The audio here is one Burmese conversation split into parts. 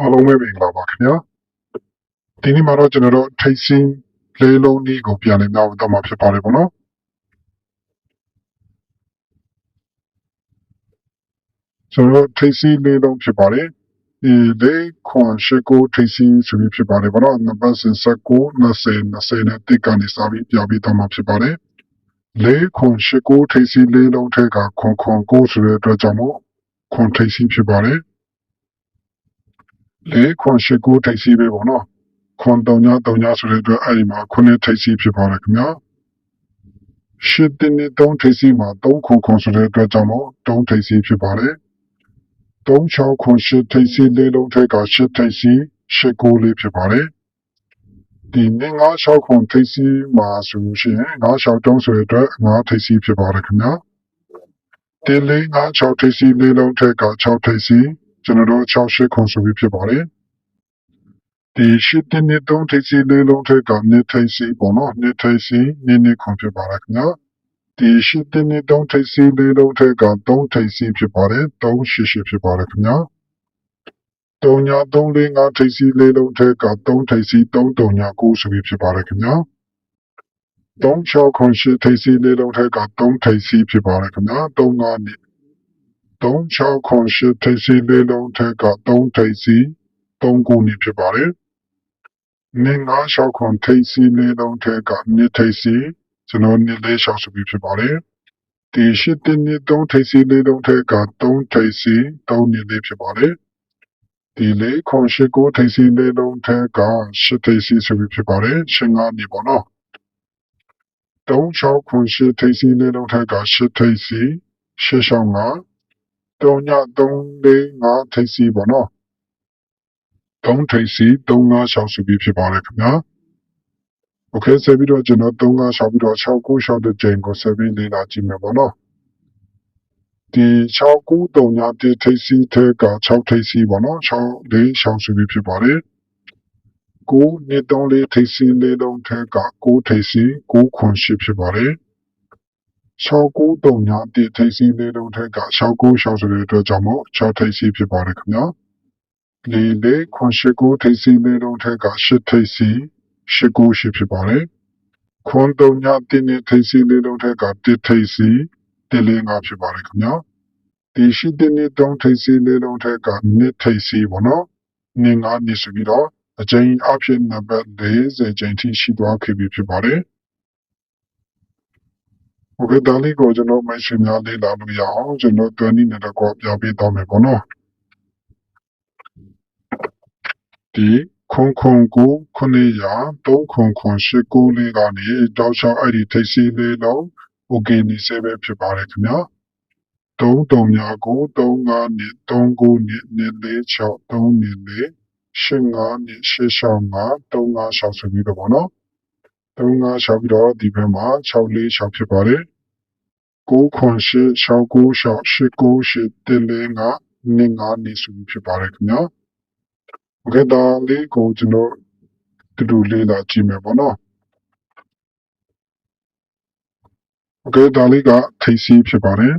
အားလုံးပဲမင်္ဂလာပါခင်ဗျာဒီနေ့မှာတော့ကျွန်တော်တို့ထိတ်ဆင်းလေးလုံးဤကိုပြန်လည်များတော့မှာဖြစ်ပါတယ်ပေါ့နော်ကျွန်တော်တို့ထိတ်ဆင်းလေးလုံးဖြစ်ပါတယ်ဒီလေးခွန်ရှိကိုထိတ်ဆင်းဆိုပြီးဖြစ်ပါတယ်ပေါ့နော်နံပါတ်စဉ်19 20 20နဲ့တိတ်ကနေစပြီးပြပြီးတော့မှာဖြစ်ပါတယ်လေးခွန်ရှိကိုထိတ်ဆင်းလေးလုံးထက်ကခွန်ခွန်ကိုဆိုတဲ့အတွက်ကြောင့်မို့ခွန်ထိတ်ဆင်းဖြစ်ပါတယ် လေခွန်ရှိကိုထိတ်စီပဲပေါ့နော်ခွန်တုံညာတုံညာဆိုတဲ့အတွက်အဲ့ဒီမှာခုနှစ်ထိတ်စီဖြစ်ပါတယ်ခင်ဗျာရှစ်တင်းနဲ့သုံးထိတ်စီမှာသုံးခွန်ခွန်ဆိုတဲ့အတွက်ကြောင့်မို့သုံးထိတ်စီဖြစ်ပါတယ်သုံးချောင်းခွန်ရှစ်ထိတ်စီလေးလုံးထက်ကရှစ်ထိတ်စီရှစ်ကိုလေးဖြစ်ပါတယ်ဒီနေ့ငါးချောင်းခွန်ထိတ်စီမှာဆိုလို့ရှိရင်ငါးချောင်းတုံးဆိုတဲ့အတွက်ငါးထိတ်စီဖြစ်ပါတယ်ခင်ဗျာဒီလေးငါးချောင်းထိတ်စီလေးလုံးထက်က6ထိတ်စီ ကျွန်တော်တို့6ရှစ်ခွန်ဆိုပြီးဖြစ်ပါတယ်ဒီရှိတဲ့နေ့တုံးထိပ်စီလေးလုံးထက်ကနေ့ထိပ်စီပေါ့နော်နေ့ထိပ်စီနေ့နေ့ခွန်ဖြစ်ပါလားခင်ဗျာဒီရှိတဲ့နေ့တုံးထိပ်စီလေးလုံးထက်က3ထိပ်စီဖြစ်ပါတယ်3ရှိရှိဖြစ်ပါတယ်ခင်ဗျာ3ညာ3လေး5ထိပ်စီလေးလုံးထက်က3ထိပ်စီ3တုံညာ9ဆိုပြီးဖြစ်ပါတယ်ခင်ဗျာ3 6ခွန်ရှိထိပ်စီလေးလုံးထက်က3ထိပ်စီဖြစ်ပါတယ်ခင်ဗျာ3 5 နေ့3 6ခွန်ရှိထိပ်စီလေးလုံးထက်က3ထိပ်စီ3ခုနေ့ဖြစ်ပါတယ်နေငါရှောက်ခွန်ထိတ်စီလေးလုံးထဲကမြစ်ထိတ်စီကျွန်တော်နေလေးရှောက်ဆိုပြီးဖြစ်ပါတယ်ဒီရှိတဲ့နေသုံးထိတ်စီလေးလုံးထဲကသုံးထိတ်စီသုံးနေလေးဖြစ်ပါတယ်ဒီလေးခွန်ရှိကိုထိတ်စီလေးလုံးထဲကရှစ်ထိတ်စီဆိုပြီးဖြစ်ပါတယ်ရှင်ငါနေပေါ့နော်သုံးချောက်ခွန်ရှိထိတ်စီလေးလုံးထဲကရှစ်ထိတ်စီရှ စ်ရှောင်းငါသုံးညသုံးလေးငါထိတ်စီပေါ့နော် သုံးထိပ်စီ3 5 6ဆိုပြီးဖြစ်ပါတယ်ခင်ဗျာโอเคဆက်ပြီးတော့ကျွန်တော်3 5 6ပြီးတော့6 9 6တဲ့ချိန်ကိုဆက်ပြီးလေ့လာကြည့်မယ်ပေါ့နော်ဒီ6 9 3ညတိထိပ်စီထဲက6ထိပ်စီပေါ့နော်6 4 6ဆိုပြီးဖြစ်ပါတယ်9နှစ်3လေးထိပ်စီလေးလုံးထဲက9ထိပ်စီ9ခွန်ရှိဖြစ်ပါတယ် 6 9 3ညတိထိပ်စီလေးလုံးထဲက6 9 6ဆိုတဲ့အတွက်ကြောင့်မို့6ထိပ်စီဖြစ်ပါတယ်ခင်ဗျာလေလေခွန်ရှိကိုထိပ်စီလေးလုံးထက်ကရှစ်ထိပ်စီရှစ်ကိုရှိဖြစ်ပါတယ်။ခွန်တုံညတင်းနဲ့ထိပ်စီလေးလုံးထက်ကတစ်ထိပ်စီတစ်လေးငါဖြစ်ပါတယ်ခင်ဗျာ။ဒီရှိတဲ့နေ့တုံးထိပ်စီလေးလုံးထက်ကနှစ်ထိပ်စီပေါ့နော်။နှစ်ငါနှစ်ဆိုပြီးတော့အကျဉ်းအဖြစ်နံပါတ်40ကျင်းထိရှိသွားခဲ့ပြီဖြစ်ပါတယ်။ ဟုတ်ကဲ့ဒါလေးကိုကျွန်တော်မရှိများလေးလာလို့ရအောင်ကျွန်တော်တွန်းနေတော့ကိုပြပေးတော့မယ်ပေါ့နော်။ ဒီခွန်ခွန်ကိုခုနှစ်ရာသုံးခွန်ခွန်ရှိကိုလေးကနေတောက်ချောက်အဲ့ဒီထိပ်စီလေးလုံးโอเคနေစေပဲဖြစ်ပါတယ်ခင်ဗျာသုံးတုံညာကိုသုံးငါနှစ်သုံးကိုနှစ်နှစ်လေးချောက်သုံးနှစ်လေးရှင်းငါနှစ်ရှင်းရှောင်းငါသုံးငါရှောက်ဆိုပြီးတော့ဗောနော် သုံးငါရှောက်ပြီးတော့ဒီဘက်မှာ6လေးရှောက်ဖြစ်ပါတယ်ကိုခွန်ရှိရှောက်ကိုရှောက်ရှစ်ကိုရှစ်တစ်လေးငါနှစ်ငါနှစ်ဆိုပြီးဖြစ်ပါတယ်ခင်ဗျာ โอเคဒါလေးကိုကျွန်တော်တူတူလေးလာကြည့်မယ်ပေါ့နော်โอเคဒါလေးကထိပ်စီးဖြစ်ပါတယ်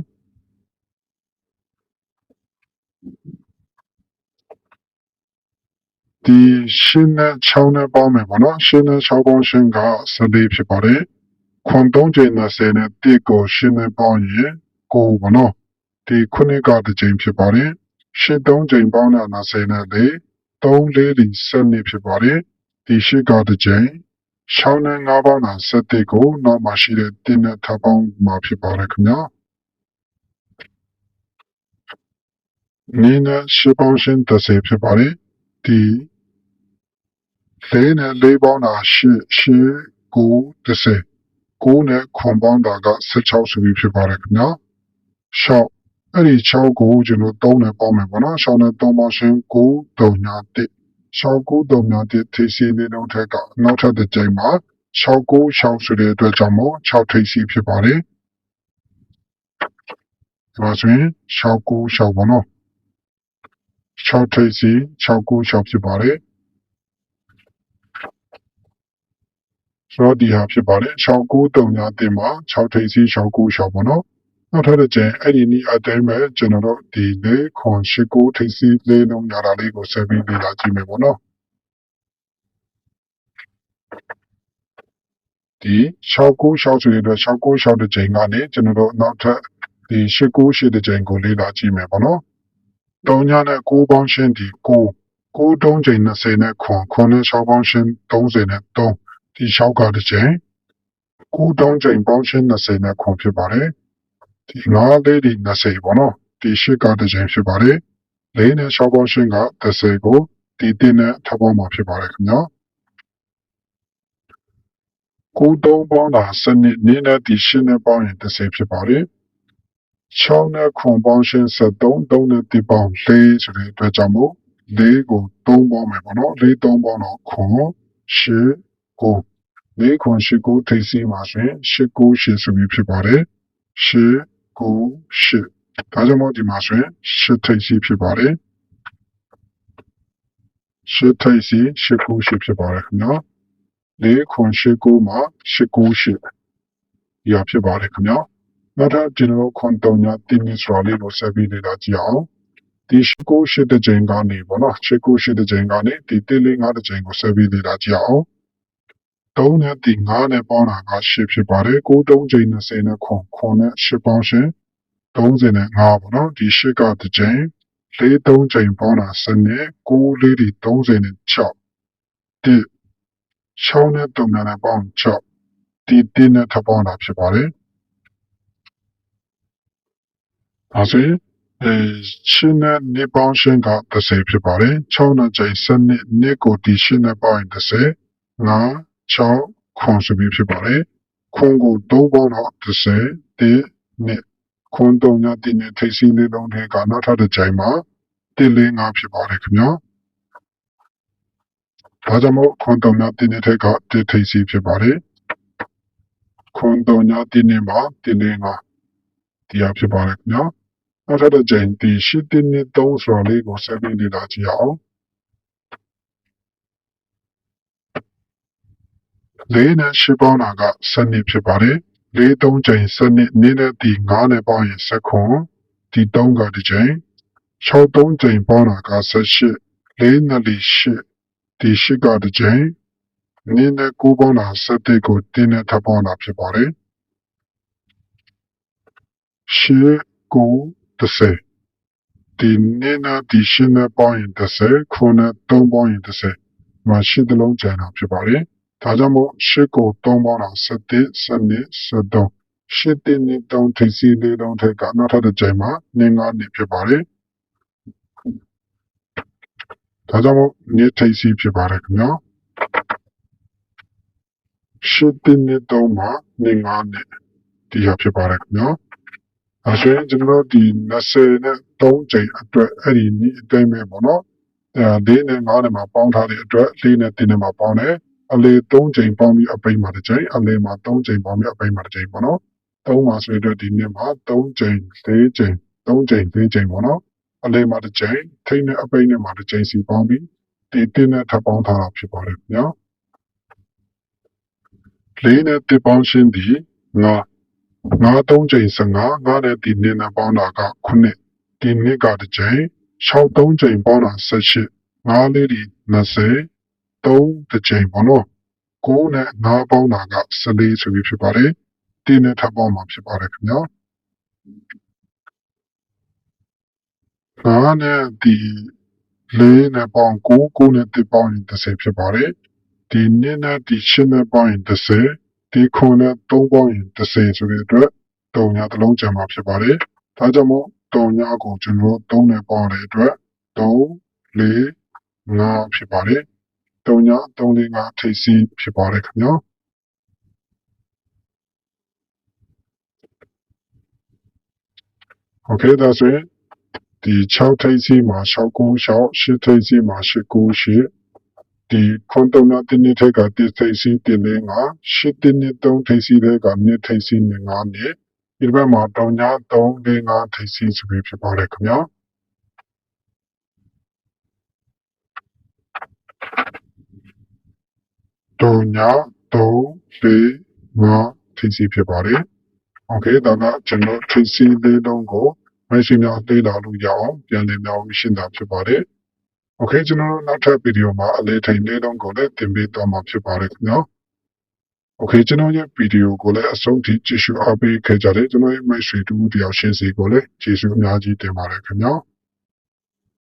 ဒီရှင်းနဲ့6နဲ့ပေါင်းမယ်ပေါ့နော်ရှင်းနဲ့6ပေါင်းရှင်းက14ဖြစ်ပါတယ်ခွန်3ချိန်20နဲ့1ကိုရှင်းနဲ့ပေါင်းရင်9ပေါ့နော်ဒီခုနှစ်ကတစ်ချိန်ဖြစ်ပါတယ်ရှင်း3ချိန်ပေါင်းတာ20နဲ့4 3လေးဒီ7နှစ်ဖြစ်ပါတယ်ဒီရှိကတစ်ချိန်6နဲ့5ပေါင်းတာ7ကိုနောက်မှရှိတဲ့တင်းနဲ့ထပ်ပေါင်းမှာဖြစ်ပါတယ်ခင်ဗျာနင်းနဲ့ရှပေါင်းရှင်း30ဖြစ်ပါတယ် ဒီလေးနဲ့လေးပေါင်းတာ8 8 9 30 9နဲ့ခွန်ပေါင်းတာက16ဆိုပြီးဖြစ်ပါတယ်ခင်ဗျာ6အဲ့ဒီ6ကိုကျွန်တော်3နဲ့ပေါင်းမယ်ပေါ့နော်6နဲ့3ပေါင်းရှင်း9 3ညာ1 69 3ညာ1ထိပ်စီလေးလုံးထက်ကနောက်ထပ်တစ်ကြိမ်မှာ696ဆိုတဲ့အတွက်ကြောင့်မို့6ထိပ်စီဖြစ်ပါတယ်ဒီမှာဆိုရင်696ပေါ့နော် 6ထိပ်စီ696ဖြစ်ပါတယ်ဆိုတော့ဒီဟာဖြစ်ပါတယ်69 3ညာ1မှာ6ထိပ်စီ696ပေါ့နော်နောက်ထပ်တစ်ချိန်အဲ့ဒီနီးအတိုင်းပဲကျွန်တော်တို့ဒီလေခွန်ရှိကိုထိပ်စီးလေးလုံးရတာလေးကိုဆက်ပြီးလေ့လာကြည့်မယ်ပေါ့နော်ဒီ69ဆိုရတဲ့69တဲ့ချိန်ကနေကျွန်တော်တို့နောက်ထပ်ဒီ89တဲ့ချိန်ကိုလေ့လာကြည့်မယ်ပေါ့နော် တုံညာနဲ့6ပေါင်းရှင်းဒီ9 9တုံးချိန်20နဲ့ခွန်ခွန်နဲ့6ပေါင်းရှင်း30နဲ့3ဒီ6ကတစ်ချိန်9တုံးချိန်ပေါင်းရှင်း20နဲ့ခွန်ဖြစ်ပါတယ်ဒီ9လေးဒီ20ပေါ့နော်ဒီ8ကတစ်ချိန်ဖြစ်ပါတယ်4နဲ့6ပေါင်းရှင်းက30ကိုဒီ1နဲ့ထပ်ပေါင်းမှာဖြစ်ပါတယ်ခင်ဗျာကိုတုံးပေါင်းတာစနစ်နည်းနဲ့ဒီရှင်းနဲ့ပေါင်းရင်30ဖြစ်ပါတယ် 6နဲ့ခွန်ပေါင်းရှင်း73 3နဲ့တိပေါင်း4ဆိုတဲ့အတွက်ကြောင့်မို့4ကို3ပေါင်းမယ်ပေါ့နော်4 3ပေါင်းတော့ခွန်8ကို4ခွန်8ကိုထိစီမှာဆိုရင်8ကို8ဆိုပြီးဖြစ်ပါတယ်8ကို8ဒါကြောင့်မို့ဒီမှာဆိုရင်8ထိစီဖြစ်ပါတယ်8ထိစီ8ကို8ဖြစ်ပါတယ်ခင်ဗျာ4ခွန်8ကိုမှာ8ကို8ရဖြစ်ပါတယ်ခင်ဗျာ နောက်ထပ်ကျွန်တော်ခွန်တုံညာတင်းနေဆိုလေးကိုဆက်ပြီးလေ့လာကြည့်အောင်ဒီရှိကိုရှိတဲ့ချိန်ကနေပေါ့နော်ရှိကိုရှိတဲ့ချိန်ကနေဒီတေးလေးငါးတဲ့ချိန်ကိုဆက်ပြီးလေ့လာကြည့်အောင်3နဲ့ဒီ9နဲ့ပေါင်းတာက10ဖြစ်ပါတယ်9 3ချိန်20နဲ့ခွန်ခွန်နဲ့10ပေါင်းရှင်30နဲ့5ပေါ့နော်ဒီ10ကတစ်ချိန်4 3ချိန်ပေါင်းတာ10နဲ့9လေးဒီ30နဲ့6ဒီ6နဲ့3နဲ့ပေါင်း6ဒီ1နဲ့ထပ်ပေါင်းတာဖြစ်ပါတယ် ဒါဆိုရင်အဲရှင်းတဲ့နေပေါင်းရှင်းက30ဖြစ်ပါတယ်6နဲ့ချိန်စနစ်နှစ်ကိုဒီရှင်းနဲ့ပေါင်းရင်30 5 6ခွန်ဆိုပြီးဖြစ်ပါတယ်ခွန်ကို3ပေါင်းတော့30ဒီနှစ်ခွန်တုံညာဒီနှစ်ထိပ်စီးလေးလုံးထဲကနောက်ထပ်တစ်ချိန်မှာ1လေး5ဖြစ်ပါတယ်ခင်ဗျာဒါကြောင့်မို့ခွန်တုံညာဒီနှစ်ထဲက1ထိပ်စီးဖြစ်ပါတယ်ခွန်တုံညာဒီနှစ်မှာ1လေး5တရားဖြစ်ပါတယ်ခင်ဗျာ နောက်ထပ်တစ်ချိန်ဒီရှစ်တင်းနဲ့3ဆိုတော့လေးကိုဆက်ပြီးလေ့လာကြည့်အောင်လေးနဲ့ရှစ်ပေါင်းတာကစနစ်ဖြစ်ပါတယ်လေးသုံးချိန်စနစ်နည်းနဲ့ဒီ9နဲ့ပေါင်းရင်ဆက်ခွန်ဒီ3ကတစ်ချိန်6သုံးချိန်ပေါင်းတာက18လေးနဲ့ဒီ8ဒီ8ကတစ်ချိန်နည်းနဲ့9ပေါင်းတာ17ကိုတင်းနဲ့ထပ်ပေါင်းတာဖြစ်ပါတယ်ရှစ်ကို 30ဒီနေ့နဲ့ဒီရှင်းနဲ့ပေါင်းရင်30ခုနဲ့3ပေါင်းရင်30မှာရှစ်တလုံးကျန်တာဖြစ်ပါတယ်ဒါကြောင့်မို့ရှစ်ကို3ပေါင်းတာ17 12 13ရှစ်တင်းနဲ့3ထိပ်စီးလေးလုံးထက်ကနောက်ထပ်တစ်ကြိမ်မှာနင်း9နှစ်ဖြစ်ပါတယ်ဒါကြောင့်မို့နေထိပ်စီးဖြစ်ပါတယ်ခင်ဗျာရှစ်တင်းနဲ့3မှာနင်း9နှစ်ဒီဟာဖြစ်ပါတယ်ခင်ဗျာ အဲဆိုရင်ကျွန်တော်ဒီ20နဲ့3ချိန်အတွက်အဲ့ဒီနေ့အတိုင်းပဲပေါ့နော်အဲ၄နဲ့5နဲ့မှာပေါင်းထားတဲ့အတွက်၄နဲ့3နဲ့မှာပေါင်းတယ်အလေ3ချိန်ပေါင်းပြီးအပိမှာတစ်ချိန်အလေမှာ3ချိန်ပေါင်းပြီးအပိမှာတစ်ချိန်ပေါ့နော်3မှာဆိုတော့ဒီနေ့မှာ3ချိန်4ချိန်3ချိန်4ချိန်ပေါ့နော်အလေမှာတစ်ချိန်ထိတ်နဲ့အပိနဲ့မှာတစ်ချိန်စီပေါင်းပြီးဒီတင်းနဲ့ထပ်ပေါင်းထားတာဖြစ်ပါတယ်ခင်ဗျာလေးနဲ့တစ်ပေါင်းရှင်းဒီငါ ငါးသုံးချိန်15ငါးနဲ့ဒီနေ့နဲ့ပေါင်းတာက9ဒီနေ့ကတစ်ချိန်6သုံးချိန်ပေါင်းတာ18ငါးလေးဒီ20 3တစ်ချိန်ပေါ့နော်9နဲ့9ပေါင်းတာက14ဆိုပြီးဖြစ်ပါတယ်ဒီနေ့ထပ်ပေါင်းမှာဖြစ်ပါတယ်ခင်ဗျာငါးနဲ့ဒီလေးနဲ့ပေါင်း9 9နဲ့တစ်ပေါင်းရင်30ဖြစ်ပါတယ်ဒီနေ့နဲ့ဒီရှင်းနဲ့ပေါင်းရင်30 ဒီခွန်နဲ့3ပေါင်းရင်30ဆိုတဲ့အတွက်တုံညာတစ်လုံးကျန်မှာဖြစ်ပါတယ်။ဒါကြောင့်မို့တုံညာကိုကျွန်တော်တို့3နဲ့ပေါင်းတဲ့အတွက်3 4 5ဖြစ်ပါတယ်။တုံညာ3 4 5ထိပ်စီးဖြစ်ပါတယ်ခင်ဗျာ။ Okay ဒါဆိုရင်ဒီ6ထိပ်စီးမှာ6 9 6 8ထိပ်စီးမှာ8 9 8 ဒီခွန်တုံနာတင်းနေထက်ကတိထိပ်စီးတင်နေငါရှစ်တင်းနေ3ထိပ်စီးတဲ့ကနှစ်ထိပ်စီးနေငါနေဒီဘက်မှာတောင်ညာ3 4 5ထိပ်စီးဆိုပြီးဖြစ်ပါတယ်ခင်ဗျာတောင်ညာ3 4 5ထိပ်စီးဖြစ်ပါတယ် โอเคဒါကကျွန်တော်ထိစီလေးလုံးကိုမရှိများသေးလာလို့ရအောင်ပြန်လည်များရှင်းတာဖြစ်ပါတယ် โอเคကျွန်တော်တို့နောက်ထပ်ဗီဒီယိုမှာအလေးထိန်လေးလုံးကိုလည်းတင်ပေးသွားမှာဖြစ်ပါတယ်ခင်ဗျာโอเคကျွန်တော်ရဲ့ဗီဒီယိုကိုလည်းအဆုံးထိကြည့်ရှုအားပေးခဲ့ကြတယ်ကျွန်တော်ရဲ့မိတ်ဆွေတူတယောက်ရှင်းစီကိုလည်းကျေးဇူးအများကြီးတင်ပါတယ်ခင်ဗျာ